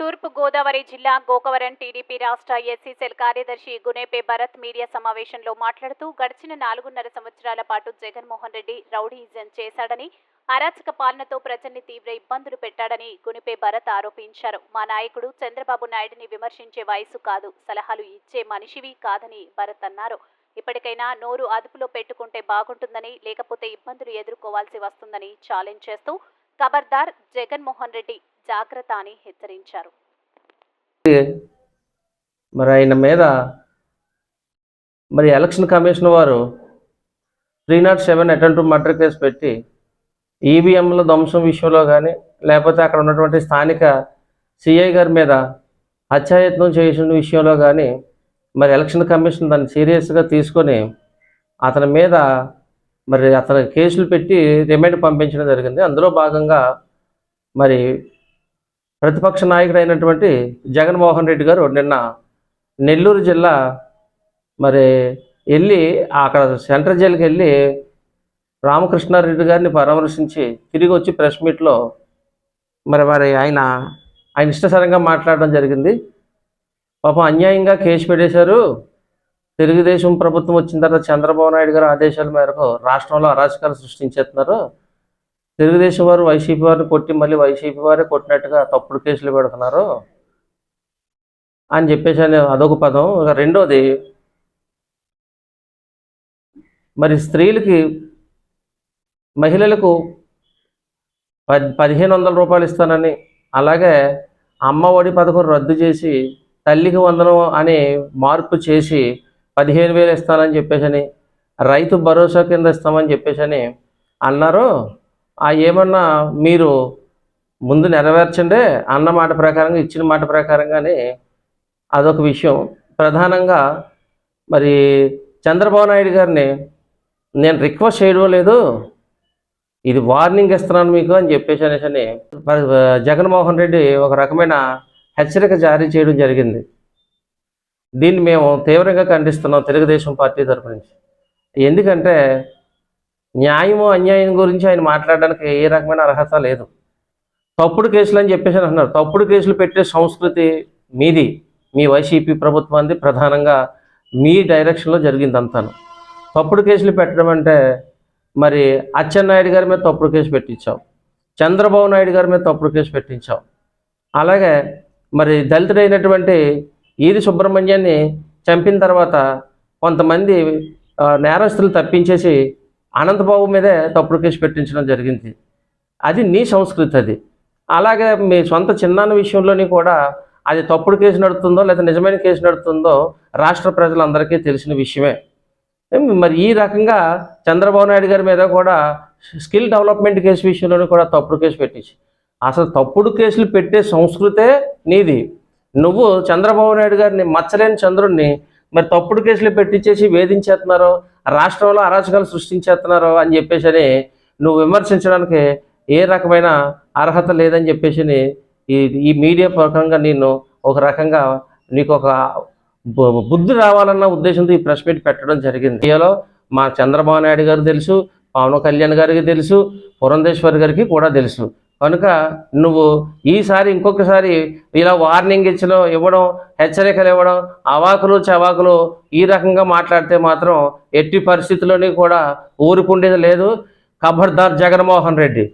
తూర్పు గోదావరి జిల్లా గోకవరం టీడీపీ రాష్ట్ర ఎస్సీ సెల్ కార్యదర్శి గునేపే భరత్ మీడియా సమావేశంలో మాట్లాడుతూ గడిచిన నాలుగున్నర సంవత్సరాల పాటు జగన్మోహన్ రెడ్డి రౌడీయిజం చేశాడని అరాచక పాలనతో ప్రజల్ని తీవ్ర ఇబ్బందులు పెట్టాడని గునిపే భరత్ ఆరోపించారు. మా నాయకుడు చంద్రబాబు నాయుడిని విమర్శించే వయసు కాదు సలహాలు ఇచ్చే మనిషివి కాదని భరత్ అన్నారు. ఇప్పటికైనా నోరు అదుపులో పెట్టుకుంటే బాగుంటుందని లేకపోతే ఇబ్బందులు ఎదుర్కోవాల్సి వస్తుందని ఛాలెంజ్ చేస్తూ ఖబర్దార్ జగన్మోహన్ రెడ్డి జాగ్రత్త అని హెచ్చరించారు. మరి ఆయన మీద మరి ఎలక్షన్ కమిషన్ వారు three not seven attempt murder case పెట్టి ఈవీఎంల ధ్వంసం విషయంలో కానీ లేకపోతే అక్కడ ఉన్నటువంటి స్థానిక సిఐ గారి మీద హత్యాయత్నం చేసిన విషయంలో కానీ మరి ఎలక్షన్ కమిషన్ దాన్ని సీరియస్గా తీసుకొని అతని మీద మరి అతను కేసులు పెట్టి రిమైండ్ పంపించడం జరిగింది. అందులో భాగంగా మరి ప్రతిపక్ష నాయకుడు అయినటువంటి జగన్మోహన్ రెడ్డి గారు నిన్న నెల్లూరు జిల్లా మరి వెళ్ళి అక్కడ సెంట్రల్ జైలుకి వెళ్ళి రామకృష్ణారెడ్డి గారిని పరామర్శించి తిరిగి వచ్చి ప్రెస్ మీట్లో మరి మరి ఆయన ఆయన ఇష్టసరంగా మాట్లాడడం జరిగింది. పాపం అన్యాయంగా కేసు పెట్టేశారు. తెలుగుదేశం ప్రభుత్వం వచ్చిన తర్వాత చంద్రబాబు నాయుడు గారు ఆదేశాల మేరకు రాష్ట్రంలో అరాచకాలు సృష్టించేస్తున్నారు. తెలుగుదేశం వారు వైసీపీ వారిని కొట్టి మళ్ళీ వైసీపీ వారే కొట్టినట్టుగా తప్పుడు కేసులు పెడుతున్నారు. అని చెప్పేసి అనే అదొక పదం. రెండోది మరి స్త్రీలకి మహిళలకు పది పదిహేను వందల రూపాయలు ఇస్తానని అలాగే అమ్మ ఒడి పథకం రద్దు చేసి తల్లికి వందనం అని మార్పు చేసి పదిహేను వేలు ఇస్తానని చెప్పేసి రైతు భరోసా కింద ఇస్తామని చెప్పేసి అన్నారు ఆ ఏమన్నా మీరు ముందు నెరవేర్చండి అన్న మాట ప్రకారంగా ఇచ్చిన మాట ప్రకారంగానే అదొక విషయం. ప్రధానంగా మరి చంద్రబాబు నాయుడు గారిని నేను రిక్వెస్ట్ చేయడం లేదు ఇది వార్నింగ్ ఇస్తున్నాను మీకు అని చెప్పేసి అనేసి అని మరి జగన్మోహన్ రెడ్డి ఒక రకమైన హెచ్చరిక జారీ చేయడం జరిగింది. దీన్ని మేము తీవ్రంగా ఖండిస్తున్నాం తెలుగుదేశం పార్టీ తరపు నుంచి. ఎందుకంటే న్యాయము అన్యాయం గురించి ఆయన మాట్లాడడానికి ఏ రకమైన అర్హత లేదు. తప్పుడు కేసులు అని చెప్పేసి అని అంటున్నారు. తప్పుడు కేసులు పెట్టే సంస్కృతి మీది. మీ వైసీపీ ప్రభుత్వాన్ని ప్రధానంగా మీ డైరెక్షన్లో జరిగింది అంతాను తప్పుడు కేసులు పెట్టడం అంటే మరి అచ్చెన్నాయుడు గారి మీద తప్పుడు కేసు పెట్టించావు. చంద్రబాబు నాయుడు గారి మీద తప్పుడు కేసు పెట్టించావు. అలాగే మరి దళితుడైనటువంటి ఈది సుబ్రహ్మణ్యాన్ని చంపిన తర్వాత కొంతమంది నేరస్తులు తప్పించేసి అనంతబాబు మీదే తప్పుడు కేసు పెట్టించడం జరిగింది. అది నీ సంస్కృతి అది. అలాగే మీ సొంత చిన్నాన్న విషయంలోని కూడా అది తప్పుడు కేసు నడుతుందో లేదా నిజమైన కేసు నడుతుందో రాష్ట్ర ప్రజలందరికీ తెలిసిన విషయమే. మరి ఈ రకంగా చంద్రబాబు నాయుడు గారి మీద కూడా స్కిల్ డెవలప్మెంట్ కేసు విషయంలోనూ కూడా తప్పుడు కేసు పెట్టించి అసలు తప్పుడు కేసులు పెట్టే సంస్కృతే నీది. నువ్వు చంద్రబాబు నాయుడు గారిని మచ్చలేని చంద్రుడిని మరి తప్పుడు కేసులు పెట్టించేసి వేధించేస్తున్నారు రాష్ట్రంలో అరాచకాలు సృష్టించేస్తున్నారు అని చెప్పేసి అని నువ్వు విమర్శించడానికి ఏ రకమైన అర్హత లేదని చెప్పేసి ఈ ఈ మీడియా ప్రకారంగా నేను ఒక రకంగా నీకు ఒక బుద్ధి రావాలన్న ఉద్దేశంతో ఈ ప్రెస్ మీట్ పెట్టడం జరిగింది. ఇండియాలో మా చంద్రబాబు నాయుడు గారు తెలుసు పవన్ కళ్యాణ్ గారికి తెలుసు పురంధేశ్వరి గారికి కూడా తెలుసు. కనుక నువ్వు ఈసారి ఇంకొకసారి ఇలా వార్నింగ్ ఇచ్చడం ఇవ్వడం హెచ్చరికలు ఇవ్వడం అవాకులు చవాకులు ఈ రకంగా మాట్లాడితే మాత్రం ఎట్టి పరిస్థితుల్లోని కూడా ఊరుకుండేది లేదు. ఖబర్దార్ జగన్మోహన్ రెడ్డి.